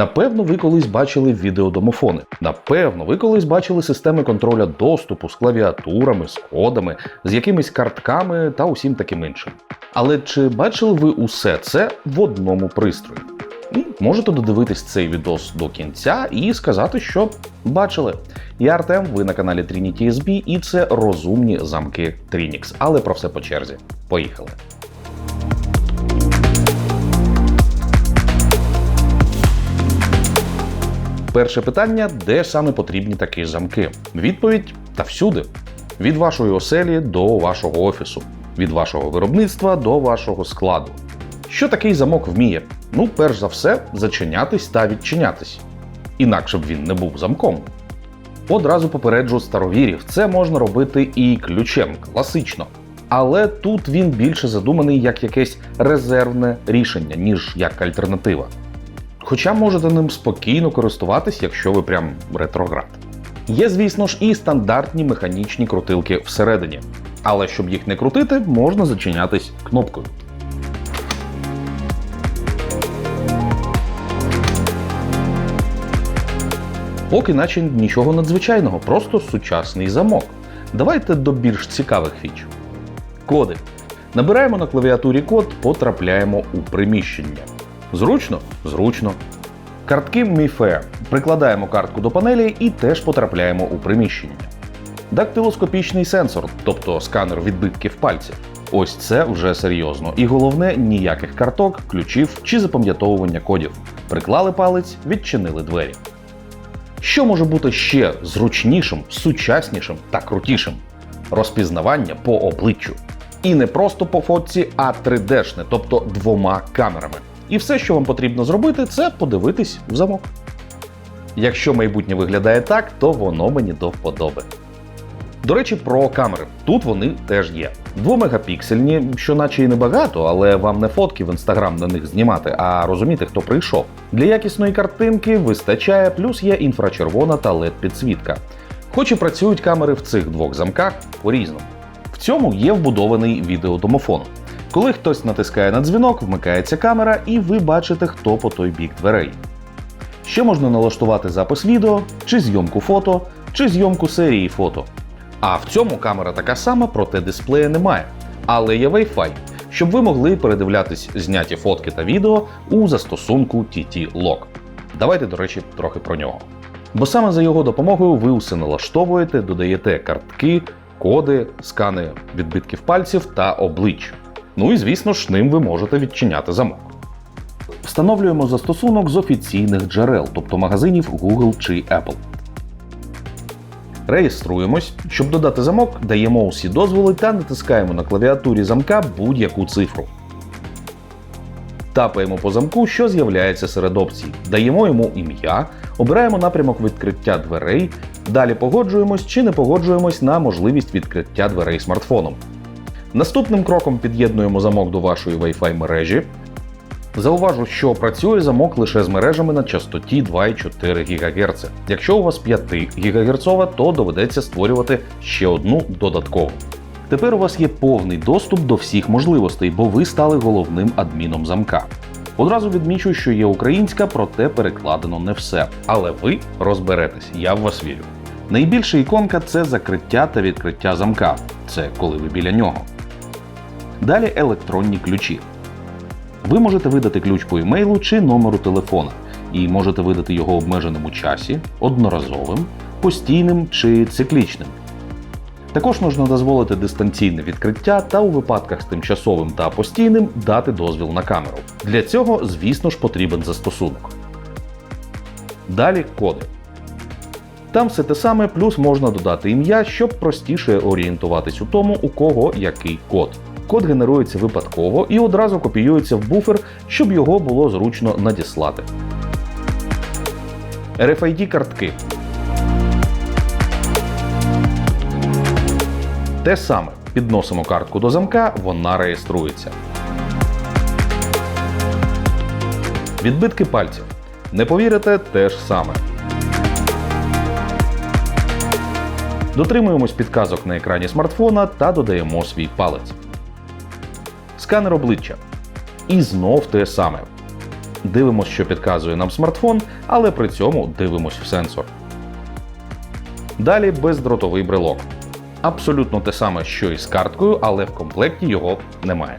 Напевно, ви колись бачили відеодомофони. Напевно, ви колись бачили системи контроля доступу з клавіатурами, з кодами, з якимись картками та усім таким іншим. Але чи бачили ви усе це в одному пристрої? Можете додивитись цей відос до кінця і сказати, що бачили. Я Артем, ви на каналі Trinity SB, і це розумні замки Trinix. Але про все по черзі. Поїхали. Перше питання: де саме потрібні такі замки? Відповідь та всюди. Від вашої оселі до вашого офісу, від вашого виробництва до вашого складу. Що такий замок вміє? Ну, перш за все, зачинятись та відчинятись. Інакше б він не був замком. Одразу попереджу старовірів, це можна робити і ключем, класично. Але тут він більше задуманий як якесь резервне рішення, ніж як альтернатива. Хоча можете ним спокійно користуватись, якщо ви прям ретроград. Є, звісно ж, і стандартні механічні крутилки всередині. Але щоб їх не крутити, можна зачинятись кнопкою. Поки наче нічого надзвичайного, просто сучасний замок. Давайте до більш цікавих фіч. Коди. Набираємо на клавіатурі код, потрапляємо у приміщення. Зручно? Зручно. Картки MIFE. Прикладаємо картку до панелі і теж потрапляємо у приміщення. Дактилоскопічний сенсор, тобто сканер відбитків пальців. Ось це вже серйозно. І головне ніяких карток, ключів чи запам'ятовування кодів. Приклали палець, відчинили двері. Що може бути ще зручнішим, сучаснішим та крутішим? Розпізнавання по обличчю. І не просто по фотці, а 3D-шне, тобто двома камерами. І все, що вам потрібно зробити, це подивитись в замок. Якщо майбутнє виглядає так, то воно мені до вподоби. До речі, про камери. Тут вони теж є. Двомегапіксельні, що наче і небагато, але вам не фотки в інстаграм на них знімати, а розуміти, хто прийшов. Для якісної картинки вистачає, плюс є інфрачервона та led підсвітка. Хоч і працюють камери в цих двох замках по-різному. В цьому є вбудований відеодомофон. Коли хтось натискає на дзвінок, вмикається камера, і ви бачите, хто по той бік дверей. Ще можна налаштувати запис відео, чи зйомку фото, чи зйомку серії фото. А в цьому камера така сама, проте дисплея немає. Але є Wi-Fi, щоб ви могли передивлятись зняті фотки та відео у застосунку TT Log. Давайте, до речі, трохи про нього. Бо саме за його допомогою ви усе налаштовуєте, додаєте картки, коди, скани відбитків пальців та облич. Ну і звісно ж, ним ви можете відчиняти замок. Встановлюємо застосунок з офіційних джерел, тобто магазинів Google чи Apple. Реєструємось. Щоб додати замок, даємо усі дозволи та натискаємо на клавіатурі замка будь-яку цифру. Тапаємо по замку, що з'являється серед опцій. Даємо йому ім'я, обираємо напрямок відкриття дверей, далі погоджуємось чи не погоджуємось на можливість відкриття дверей смартфоном. Наступним кроком під'єднуємо замок до вашої Wi-Fi мережі. Зауважу, що працює замок лише з мережами на частоті 2,4 ГГц. Якщо у вас 5 ГГц, то доведеться створювати ще одну додаткову. Тепер у вас є повний доступ до всіх можливостей, бо ви стали головним адміном замка. Одразу відмічу, що є українська, проте перекладено не все. Але ви розберетесь, я в вас вірю. Найбільша іконка це закриття та відкриття замка. Це коли ви біля нього. Далі електронні ключі. Ви можете видати ключ по емейлу чи номеру телефона, і можете видати його обмеженим у часі, одноразовим, постійним чи циклічним. Також можна дозволити дистанційне відкриття та у випадках з тимчасовим та постійним дати дозвіл на камеру. Для цього, звісно ж, потрібен застосунок. Далі коди. Там все те саме, плюс можна додати ім'я, щоб простіше орієнтуватись у тому, у кого який код. Код генерується випадково і одразу копіюється в буфер, щоб його було зручно надіслати. RFID картки. Те саме. Підносимо картку до замка, вона реєструється. Відбитки пальців. Не повірите, те ж саме. Дотримуємось підказок на екрані смартфона та додаємо свій палець. Сканер обличчя. І знов те саме. дивимось, що підказує нам смартфон, але при цьому дивимось в сенсор. Далі бездротовий брелок. Абсолютно те саме, що і з карткою, але в комплекті його немає.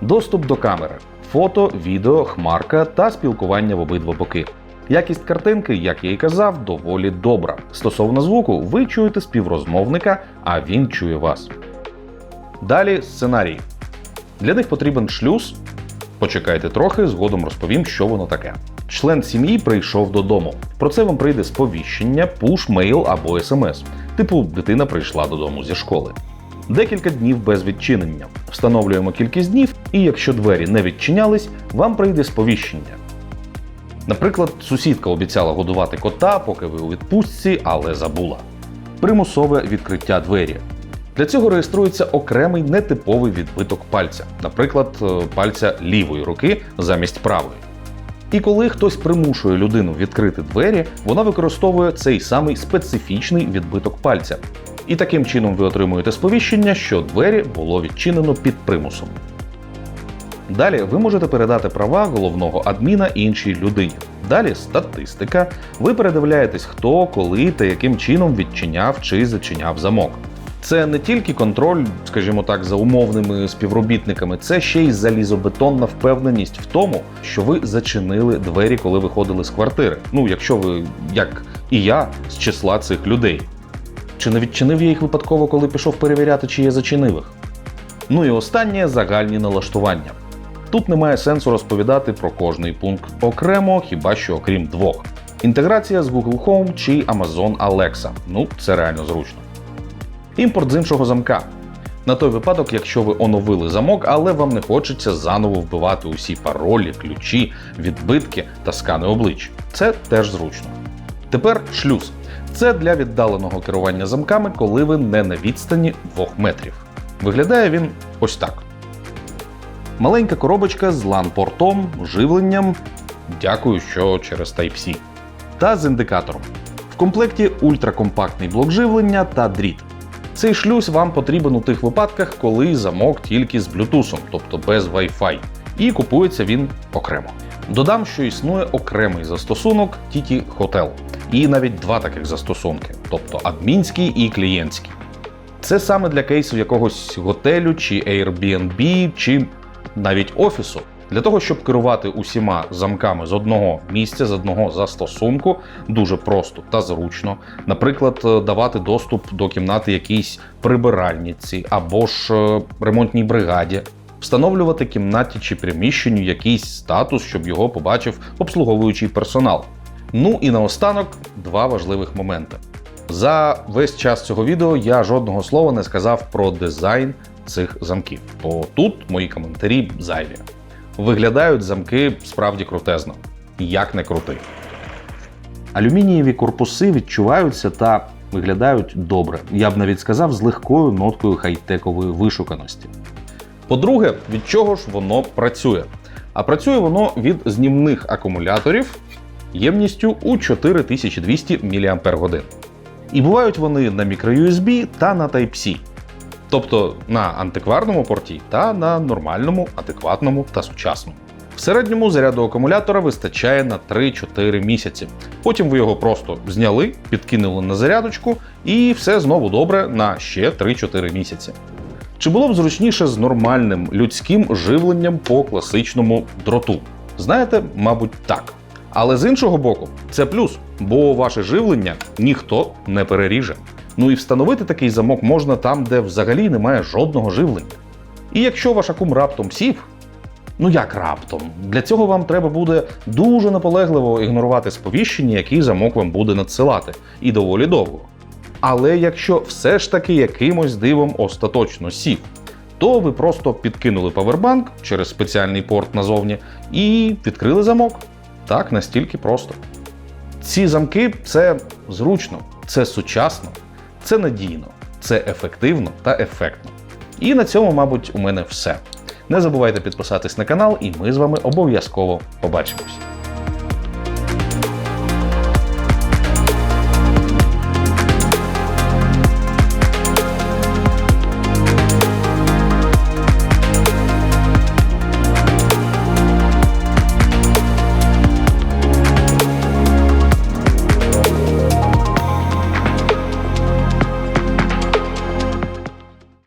Доступ до камери, фото, відео, хмарка та спілкування в обидва боки. Якість картинки, як я і казав, доволі добра. Стосовно звуку, ви чуєте співрозмовника, а він чує вас. Далі сценарій. Для них потрібен шлюз. Почекайте трохи, згодом розповім, що воно таке. Член сім'ї прийшов додому. Про це вам прийде сповіщення, пуш, мейл або смс. Типу, дитина прийшла додому зі школи. Декілька днів без відчинення. Встановлюємо кількість днів, і якщо двері не відчинялись, вам прийде сповіщення. Наприклад, сусідка обіцяла годувати кота, поки ви у відпустці, але забула. Примусове відкриття двері. Для цього реєструється окремий нетиповий відбиток пальця, наприклад, е, пальця лівої руки замість правої. І коли хтось примушує людину відкрити двері, вона використовує цей самий специфічний відбиток пальця. І таким чином ви отримуєте сповіщення, що двері було відчинено під примусом. Далі ви можете передати права головного адміна іншій людині. Далі статистика. Ви передивляєтесь, хто, коли та яким чином відчиняв чи зачиняв замок. Це не тільки контроль, скажімо так, за умовними співробітниками, це ще й залізобетонна впевненість в тому, що ви зачинили двері, коли виходили з квартири. Ну, якщо ви, як і я, з числа цих людей. Чи не відчинив я їх випадково, коли пішов перевіряти, чи я зачинив їх? Ну і останнє загальні налаштування. Тут немає сенсу розповідати про кожний пункт окремо, хіба що окрім двох: інтеграція з Google Home чи Amazon Alexa. Ну, це реально зручно. Імпорт з іншого замка. На той випадок, якщо ви оновили замок, але вам не хочеться заново вбивати усі паролі, ключі, відбитки та скани облич. Це теж зручно. Тепер шлюз. Це для віддаленого керування замками, коли ви не на відстані 2 метрів. Виглядає він ось так. Маленька коробочка з LAN-портом, живленням. Дякую, що через Type-C. Та з індикатором. В комплекті ультракомпактний блок живлення та дріт. Цей шлюз вам потрібен у тих випадках, коли замок тільки з Bluetooth, тобто без Wi-Fi, і купується він окремо. Додам, що існує окремий застосунок TT Hotel, і навіть два таких застосунки, тобто адмінський і клієнтський. Це саме для кейсів якогось готелю чи Airbnb, чи навіть офісу. Для того, щоб керувати усіма замками з одного місця, з одного застосунку, дуже просто та зручно. Наприклад, е, давати доступ до кімнати якійсь прибиральниці або ж е, ремонтній бригаді, встановлювати кімнаті чи приміщенню якийсь статус, щоб його побачив обслуговуючий персонал. Ну і наостанок два важливих моменти. За весь час цього відео я жодного слова не сказав про дизайн цих замків, бо тут мої коментарі зайві. Виглядають замки справді крутезно, як не крути. Алюмінієві корпуси відчуваються та виглядають добре. Я б навіть сказав з легкою ноткою хай-текової вишуканості. По-друге, від чого ж воно працює? А працює воно від знімних акумуляторів ємністю у 4200 мАч. І бувають вони на microUSB та на Type-C. Тобто на антикварному порті та на нормальному, адекватному та сучасному. В середньому заряду акумулятора вистачає на 3-4 місяці. Потім ви його просто зняли, підкинули на зарядочку, і все знову добре на ще 3-4 місяці. Чи було б зручніше з нормальним людським живленням по класичному дроту? Знаєте, мабуть, так. Але з іншого боку, це плюс, бо ваше живлення ніхто не переріже. Ну і встановити такий замок можна там, де взагалі немає жодного живлення. І якщо ваш акум раптом сів, ну як раптом, для цього вам треба буде дуже наполегливо ігнорувати сповіщення, який замок вам буде надсилати, і доволі довго. Але якщо все ж таки якимось дивом остаточно сів, то ви просто підкинули павербанк через спеціальний порт назовні і відкрили замок. Так, настільки просто. Ці замки це зручно, це сучасно, це надійно, це ефективно та ефектно. І на цьому, мабуть, у мене все. Не забувайте підписатись на канал, і ми з вами обов'язково побачимось.